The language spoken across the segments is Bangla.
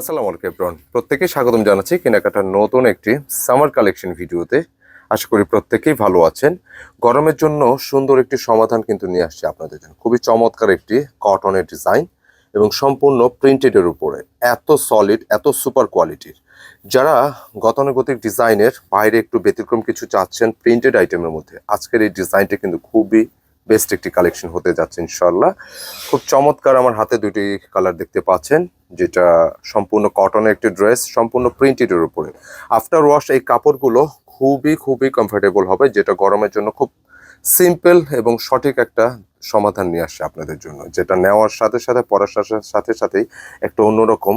আসসালামু আলাইকুম এভরিওয়ান প্রত্যেকে স্বাগতম জানাচ্ছি কেনাকাটার নতুন একটি সামার কালেকশন ভিডিওতে। আশা করি প্রত্যেকেই ভালো আছেন। গরমের জন্য সুন্দর একটি সমাধান কিন্তু নিয়ে আসছে আপনাদের জন্য। খুবই চমৎকার একটি কটনের ডিজাইন এবং সম্পূর্ণ প্রিন্টেডের উপরে। এত সলিড এত সুপার কোয়ালিটির যারা গতানুগতিক ডিজাইনের বাইরে একটু ব্যতিক্রম কিছু চাচ্ছেন প্রিন্টেড আইটেমের মধ্যে, আজকের এই ডিজাইনটা কিন্তু খুবই বেস্ট একটি কালেকশন হতে যাচ্ছে ইনশাল্লাহ খুব চমৎকার আমার হাতে দুটি কালার দেখতে পাচ্ছেন। যেটা সম্পূর্ণ কটনের একটি ড্রেস সম্পূর্ণ প্রিন্টেডের উপরে। আফটার ওয়াশ এই কাপড়গুলো খুবই খুবই কমফোর্টেবল হবে, যেটা গরমের জন্য খুব সিম্পল এবং সঠিক একটা সমাধান নিয়ে আসছে আপনাদের জন্য। যেটা নেওয়ার সাথে সাথে, পরার সাথে সাথে সাথেই একটা অন্যরকম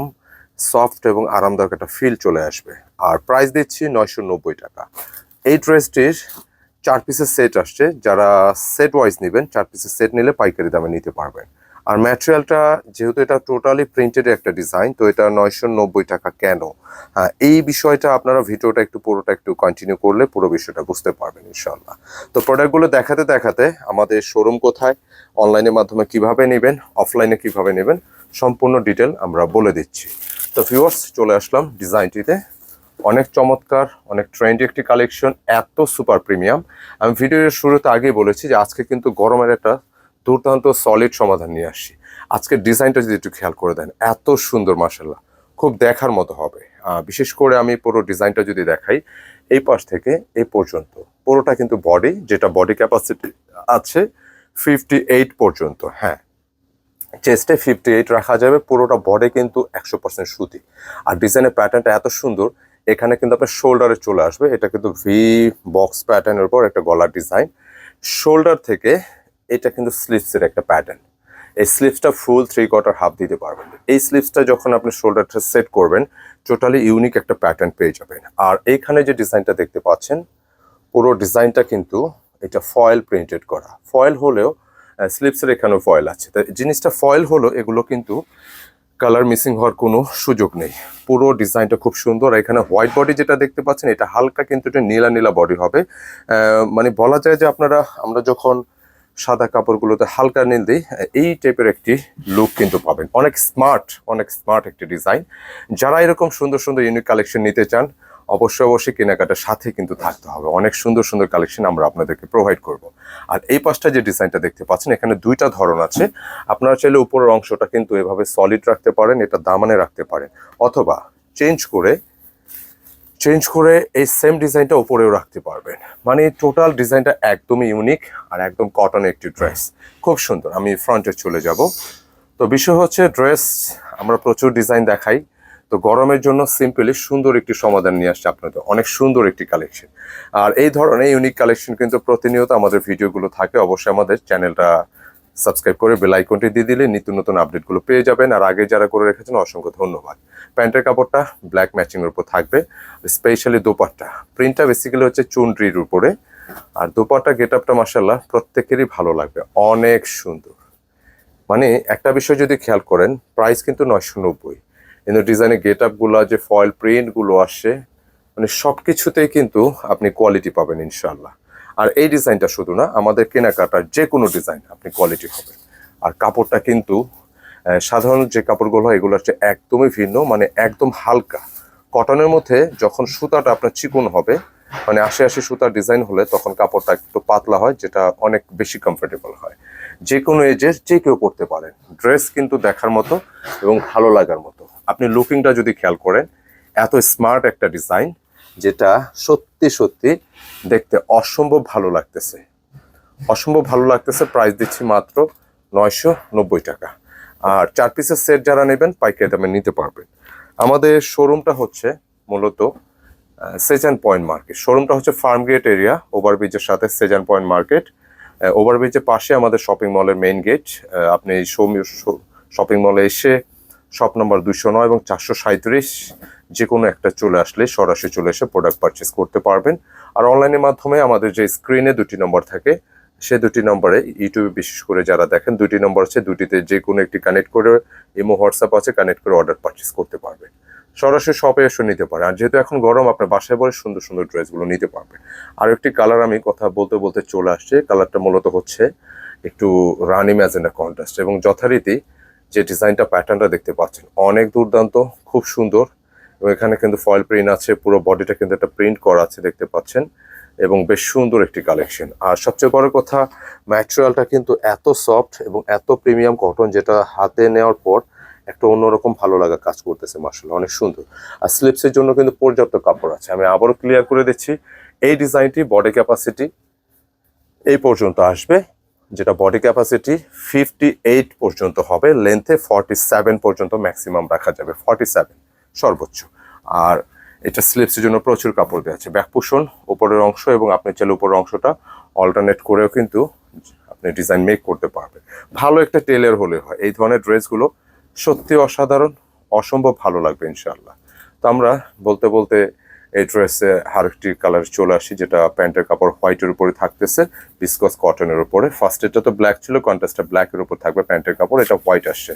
সফট এবং আরামদায়ক একটা ফিল চলে আসবে। আর প্রাইস দিচ্ছি নয়শো নব্বই টাকা। এই ড্রেসটির চার পিসের সেট আসছে। যারা সেট ওয়াইজ নেবেন, চার পিসের সেট নিলে পাইকারি দামে নিতে পারবেন। আর ম্যাটেরিয়ালটা যেহেতু এটা টোটালি প্রিন্টেড একটা ডিজাইন তো এটা নয়শো নব্বই টাকা কেন? হ্যাঁ এই বিষয়টা আপনারা ভিডিওটা একটু পুরোটা একটু কন্টিনিউ করলে পুরো বিষয়টা বুঝতে পারবেন ইনশাল্লাহ তো প্রোডাক্টগুলো দেখাতে দেখাতে আমাদের শোরুম কোথায় অনলাইনের মাধ্যমে কীভাবে নেবেন অফলাইনে কীভাবে নেবেন, সম্পূর্ণ ডিটেল আমরা বলে দিচ্ছি। তো ভিউয়ার্স চলে আসলাম ডিজাইনটিতে অনেক চমৎকার, অনেক ট্রেন্ডি একটি কালেকশন এত সুপার প্রিমিয়াম আমি ভিডিওর শুরুতে আগেই বলেছি যে আজকে কিন্তু গরমের একটা দুর্দান্ত সলিড সমাধান নিয়ে আসছি। আজকের ডিজাইনটা যদি একটু খেয়াল করে দেন, এত সুন্দর মার্শাল্লাহ খুব দেখার মতো হবে। বিশেষ করে আমি পুরো ডিজাইনটা যদি দেখাই, এই পাশ থেকে এই পর্যন্ত, পুরোটা কিন্তু বডি যেটা বডি ক্যাপাসিটি আছে ফিফটি এইট পর্যন্ত হ্যাঁ। চেস্টে ফিফটি এইট রাখা যাবে, পুরোটা বডি কিন্তু একশো পার্সেন্ট সুতি। আর ডিজাইনের প্যাটার্নটা এত সুন্দর, এখানে কিন্তু আপনার শোল্ডারে চলে আসবে, এটা কিন্তু ভি বক্স প্যাটার্নের উপর একটা গলার ডিজাইন শোল্ডার থেকে এটা কিন্তু স্লিভসের একটা প্যাটার্ন এই স্লিভসটা ফুল থ্রি কোয়ার্টার হাফ দিতে পারবেন। এই স্লিভসটা যখন আপনি শোল্ডারটা সেট করবেন টোটালি ইউনিক একটা প্যাটার্ন পেয়ে যাবেন। আর এইখানে যে ডিজাইনটা দেখতে পাচ্ছেন, পুরো ডিজাইনটা কিন্তু এটা ফয়েল প্রিন্টেড করা। ফয়েল হলেও স্লিপসের এখানেও ফয়েল আছে। তো জিনিসটা ফয়েল হলো, এগুলো কিন্তু কালার মিসিং হওয়ার কোনো সুযোগ নেই। পুরো ডিজাইনটা খুব সুন্দর। এখানে হোয়াইট বডি যেটা দেখতে পাচ্ছেন, এটা হালকা কিন্তু এটা নীলা নীলা বডি হবে। মানে বলা যায় যে আপনারা, আমরা যখন সাদা কাপড়গুলোতে হালকা নীল দিই, এই টাইপের একটি লুক কিন্তু পাবেন। অনেক স্মার্ট অনেক স্মার্ট একটি ডিজাইন যারা এরকম সুন্দর সুন্দর ইউনিক কালেকশন নিতে চান, অবশ্যই অবশ্যই কেনাকাটার সাথে কিন্তু থাকতে হবে। অনেক সুন্দর সুন্দর কালেকশন আমরা আপনাদেরকে প্রোভাইড করব। আর এই পাশটা যে ডিজাইনটা দেখতে পাচ্ছেন, এখানে দুইটা ধরন আছে। আপনারা চাইলে উপরের অংশটা কিন্তু এভাবে সলিড রাখতে পারেন, এটা দামানে রাখতে পারেন। অথবা চেঞ্জ করে চেঞ্জ করে এই সেম ডিজাইনটা উপরেও রাখতে পারবেন। মানে টোটাল ডিজাইনটা একদমই ইউনিক আর একদম কটন একটি ড্রেস খুব সুন্দর, আমি ফ্রন্টে চলে যাব। তো বিষয় হচ্ছে ড্রেস আমরা প্রচুর ডিজাইন দেখাই। তো গরমের জন্য সিম্পলি সুন্দর একটি সমাধান নিয়ে আসছে আপনাদের। অনেক সুন্দর একটি কালেকশন আর এই ধরনের ইউনিক কালেকশন কিন্তু প্রতিনিয়ত আমাদের ভিডিওগুলো থাকে। অবশ্যই আমাদের চ্যানেলটা সাবস্ক্রাইব করে বেল আইকনটি দিয়ে দিলে নিত্য নতুন আপডেটগুলো পেয়ে যাবেন। আর আগে যারা করে রেখেছেন অসংখ্য ধন্যবাদ। প্যান্টের কাপড়টা ব্ল্যাক ম্যাচিংয়ের উপর থাকবে, স্পেশালি দোপাট্টা। প্রিন্টটা বেসিক্যালি হচ্ছে চুনরির উপরে। আর দোপাট্টা গেট আপটা মাসাল্লাহ প্রত্যেকেরই ভালো লাগবে, অনেক সুন্দর। মানে একটা বিষয় যদি খেয়াল করেন প্রাইস কিন্তু নয়শো নব্বই। কিন্তু ডিজাইনের গেট আপগুলো যে ফয়েল প্রিন্টগুলো আসছে মানে সব কিছুতেই কিন্তু আপনি কোয়ালিটি পাবেন ইনশাল্লাহ আর এই ডিজাইনটা শুধু না, আমাদের কেনাকাটার যে কোনো ডিজাইন আপনি কোয়ালিটি হবে। আর কাপড়টা কিন্তু সাধারণ যে কাপড়গুলো হয়, এগুলো হচ্ছে একদমই ভিন্ন মানে একদম হালকা। কটনের মধ্যে যখন সুতাটা আপনার চিকন হবে মানে আশি আশি সুতার ডিজাইন হলে তখন কাপড়টা একটু পাতলা হয়, যেটা অনেক বেশি কমফোর্টেবল হয়। যে কোনো এজের যে কেউ করতে পারেন। ড্রেস কিন্তু দেখার মতো এবং ভালো লাগার মতো। আপনি লুকিংটা যদি খেয়াল করেন, এত স্মার্ট একটা ডিজাইন যেটা সত্যি সত্যি দেখতে অসম্ভব ভালো লাগতেছে। অসম্ভব ভালো লাগতেছে প্রাইস দিচ্ছি মাত্র নয়শো নব্বই টাকা। আর চার পিসের সেট যারা নেবেন, পাইকারি দামে নিতে পারবেন। আমাদের শোরুমটা হচ্ছে মূলত সেজান পয়েন্ট মার্কেট শোরুমটা হচ্ছে ফার্ম গেট এরিয়া ওভারব্রিজের সাথে সেজান পয়েন্ট মার্কেট ওভারব্রিজের পাশে আমাদের শপিং মলের মেইন গেট আপনি এই শপিং মলে এসে শপ নম্বর দুশো নয় এবং চারশো সাঁত্রিশ যে কোনো একটা চলে আসলে সরাসরি চলে এসে প্রোডাক্ট পারচেস করতে পারবেন। আর অনলাইনের মাধ্যমে আমাদের যে স্ক্রিনে দুটি নম্বর থাকে, সে দুটি নম্বরে ইউটিউবে বিশেষ করে যারা দেখেন, দুটি নম্বর আছে, দুটিতে যে কোনো একটি কানেক্ট করে ইমো হোয়াটসঅ্যাপ আছে কানেক্ট করে অর্ডার পারচেস করতে পারবেন সরাসরি শপে এসে নিতে পারে। আর যেহেতু এখন গরম, আপনার বাসায় বলে সুন্দর সুন্দর ড্রেসগুলো নিতে পারবেন আর একটি কালার আমি কথা বলতে বলতে চলে আসছে। কালারটা মূলত হচ্ছে একটু রানি ম্যাজেন্ডা কন্ট্রাস্ট এবং যথারীতি যে ডিজাইনটা প্যাটার্নটা দেখতে পাচ্ছেন, অনেক দুর্দান্ত, খুব সুন্দর। এবং এখানে কিন্তু ফয়েল প্রিন্ট আছে, পুরো বডিটা কিন্তু একটা প্রিন্ট করা আছে দেখতে পাচ্ছেন, এবং বেশ সুন্দর একটি কালেকশন আর সবচেয়ে বড় কথা ম্যাটেরিয়ালটা কিন্তু এত সফট এবং এত প্রিমিয়াম কটন যেটা হাতে নেওয়ার পর একটা অন্যরকম ভালো লাগা কাজ করতেছে মার্শাল অনেক সুন্দর। আর স্লিপসের জন্য কিন্তু পর্যাপ্ত কাপড় আছে। আমি আবারও ক্লিয়ার করে দিচ্ছি, এই ডিজাইনটি বডি ক্যাপাসিটি এই পর্যন্ত আসবে। যেটা বডি ক্যাপাসিটি ফিফটি এইট পর্যন্ত হবে লেন্থে ফর্টি সেভেন পর্যন্ত ম্যাক্সিমাম রাখা যাবে ফর্টি সেভেন সর্বোচ্চ। আর এটা স্লিপসের জন্য প্রচুর কাপড় দেওয়া আছে। ব্যাক পোষণ উপরের অংশ এবং আপনি চাইলে উপরের অংশটা অল্টারনেট করেও কিন্তু আপনি ডিজাইন মেক করতে পারবেন। ভালো একটা টেলার হলে হয়। এই ধরনের ড্রেসগুলো সত্যি অসাধারণ, অসম্ভব ভালো লাগবে ইনশাল্লাহ তো আমরা বলতে বলতে এই ড্রেসে আরেকটি কালার চলে আসি, যেটা প্যান্টের কাপড় হোয়াইটের উপরে থাকতেছে বিসকস কটনের উপরে। ফার্স্ট এটা তো ব্ল্যাক ছিল কন্ট্রাস্টটা ব্ল্যাকের উপর থাকবে, প্যান্টের কাপড়, এটা হোয়াইট আসছে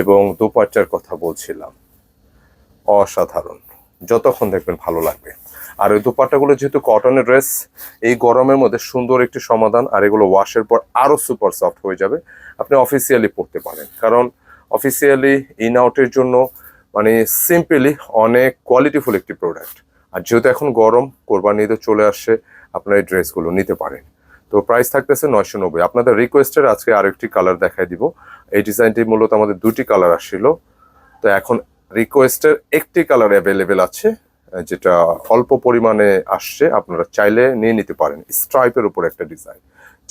এবং দুপাট্টার কথা বলছিলাম। অসাধারণ। যতক্ষণ দেখবেন ভালো লাগবে। আর ওই দুপাট্টাগুলো যেহেতু কটনের ড্রেস এই গরমের মধ্যে সুন্দর একটি সমাধান, আর এগুলো ওয়াশের পর আরও সুপার সফট হয়ে যাবে। আপনি অফিসিয়ালি পড়তে পারেন। কারণ অফিসিয়ালি ইন আউটের জন্য মানে সিম্পলি অনেক কোয়ালিটিফুল একটি প্রোডাক্ট আর যেহেতু এখন গরম, কোরবানি ঈদে চলে আসছে আপনারা এই ড্রেসগুলো নিতে পারেন। তো প্রাইস থাকতেছে নয়শো নব্বই। আপনাদের রিকোয়েস্টের আজকে আরেকটি কালার দেখাই দিব। এই ডিজাইনটি মূলত আমাদের দুটি কালার আসছিল। তো এখন রিকোয়েস্টের একটি কালার অ্যাভেলেবেল আছে, যেটা অল্প পরিমাণে আসছে। আপনারা চাইলে নিয়ে নিতে পারেন। স্ট্রাইপের উপর একটা ডিজাইন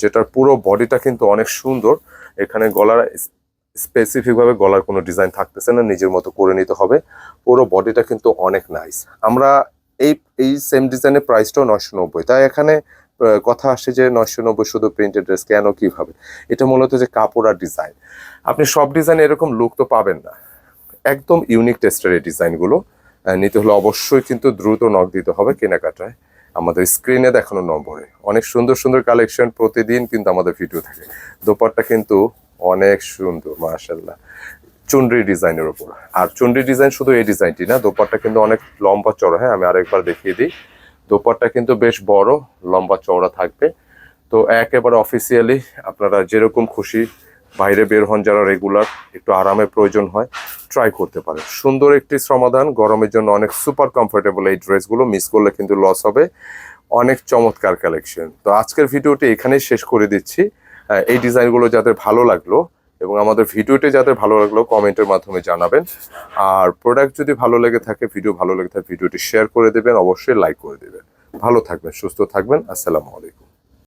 যেটার পুরো বডিটা কিন্তু অনেক সুন্দর। এখানে গলার স্পেসিফিকভাবে গলার কোনো ডিজাইন থাকতেছে না। নিজের মতো করে নিতে হবে। পুরো বডিটা কিন্তু অনেক নাইস আমরা এই এই সেম ডিজাইনের প্রাইসটাও নয়শো নব্বই। তাই এখানে কথা আসে যে নয়শো নব্বই শুধু প্রিন্টেড ড্রেস কেন, কীভাবে? এটা মূলত যে কাপড় আর ডিজাইন আপনি সব ডিজাইন এরকম লুক তো পাবেন না। একদম ইউনিক টেস্টের এই ডিজাইনগুলো নিতে হলে অবশ্যই কিন্তু দ্রুত নক দিতে হবে কেনাকাটায়। আমাদের স্ক্রিনে দেখানো নম্বরে। অনেক সুন্দর সুন্দর কালেকশন প্রতিদিন কিন্তু আমাদের ভিডিও থাকে। দোপারটা কিন্তু অনেক সুন্দর মাশাল্লাহ চুনরি ডিজাইনের উপর। আর চুনরি ডিজাইন শুধু এই ডিজাইনটি না দোপারটা কিন্তু অনেক লম্বা চড়া হ্যাঁ আমি আরেকবার দেখিয়ে দিই। দোপারটা কিন্তু বেশ বড়, লম্বা চওড়া থাকবে। তো একেবারে অফিসিয়ালি আপনারা যেরকম খুশি বাইরে বের হন, যারা রেগুলার একটু আরামের প্রয়োজন হয় ট্রাই করতে পারেন। সুন্দর একটি সমাধান গরমের জন্য অনেক সুপার কমফোর্টেবল এই ড্রেসগুলো মিস করলে কিন্তু লস হবে। অনেক চমৎকার কালেকশন তো আজকের ভিডিওটি এখানেই শেষ করে দিচ্ছি। এই ডিজাইনগুলো যাদের ভালো লাগল এবং আমাদের ভিডিওটি যাদের ভালো লাগল, কমেন্টের মাধ্যমে জানাবেন। আর প্রোডাক্ট যদি ভালো লেগে থাকে ভিডিও ভালো লেগে থাকে, ভিডিওটি শেয়ার করে দেবেন, অবশ্যই লাইক করে দেবেন। ভালো থাকবেন, সুস্থ থাকবেন, আসসালামু আলাইকুম।